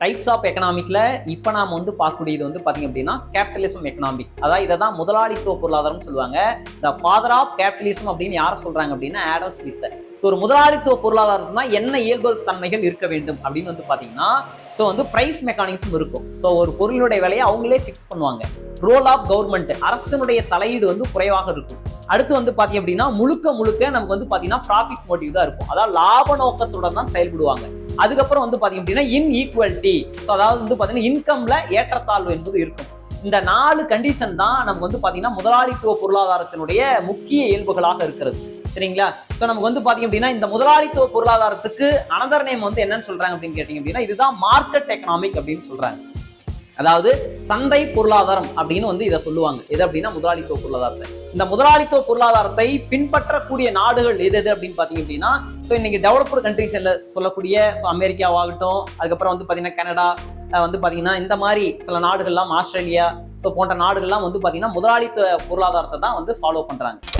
Types of எக்கனாமிக்ல இப்போ நாம் வந்து பார்க்கக்கூடியது வந்து பார்த்தீங்க அப்படின்னா கேபிட்டலிசம் எக்கனாமிக் அதாவது இதை தான் முதலாளித்துவ பொருளாதாரம் சொல்லுவாங்க. த ஃபாதர் ஆஃப் கேபிட்டலிசம் அப்படின்னு யாரை சொல்கிறாங்க அப்படின்னா ஆடம் ஸ்மித் ஒரு முதலாளித்துவ பொருளாதாரத்துனா என்ன இயல்பு தன்மைகள் இருக்க வேண்டும் அப்படின்னு வந்து பார்த்தீங்கன்னா ஸோ வந்து ப்ரைஸ் மெக்கானிசம் இருக்கும். ஸோ ஒரு பொருளுடைய விலையை அவங்களே ஃபிக்ஸ் பண்ணுவாங்க. ரோல் ஆஃப் கவர்மெண்ட் அரசனுடைய தலையீடு வந்து குறைவாக இருக்கும். அடுத்து வந்து பார்த்தீங்க அப்படின்னா முழுக்க முழுக்க நமக்கு வந்து பார்த்தீங்கன்னா ப்ராஃபிட் மோட்டிவ் தான் இருக்கும். அதாவது லாப நோக்கத்துடன் தான் செயல்படுவாங்க. அதுக்கப்புறம் வந்து பாத்தீங்க அப்படின்னா இன் ஈக்குவலிட்டி அதாவது வந்து பாத்தீங்கன்னா இன்கம்ல ஏற்றத்தாழ்வு என்பது இருக்கும். இந்த நாலு கண்டிஷன் தான் நமக்கு வந்து பாத்தீங்கன்னா முதலாளித்துவ பொருளாதாரத்தினுடைய முக்கிய இயல்புகளாக இருக்கிறது. சரிங்களா? ஸோ நமக்கு வந்து பாத்தீங்க அப்படின்னா இந்த முதலாளித்துவ பொருளாதாரத்துக்கு அனதர் நேம் வந்து என்னன்னு சொல்றாங்க அப்படின்னு கேட்டீங்க அப்படின்னா இதுதான் மார்க்கெட் எக்கனாமிக் அப்படின்னு சொல்றாங்க. அதாவது சந்தை பொருளாதாரம் அப்படின்னு வந்து இதை சொல்லுவாங்க. எது அப்படின்னா முதலாளித்துவ பொருளாதாரத்தை இந்த முதலாளித்துவ பொருளாதாரத்தை பின்பற்றக்கூடிய நாடுகள் எது எது அப்படின்னு பார்த்தீங்க அப்படின்னா ஸோ இன்னைக்கு டெவலப்டு கண்ட்ரிஸ் சொல்லக்கூடிய ஸோ அமெரிக்காவாகட்டும் அதுக்கப்புறம் வந்து பார்த்தீங்கன்னா கனடா வந்து பார்த்தீங்கன்னா இந்த மாதிரி சில நாடுகள்லாம் ஆஸ்திரேலியா ஸோ போன்ற நாடுகள்லாம் வந்து பார்த்தீங்கன்னா முதலாளித்துவ பொருளாதாரத்தை தான் வந்து ஃபாலோ பண்ணுறாங்க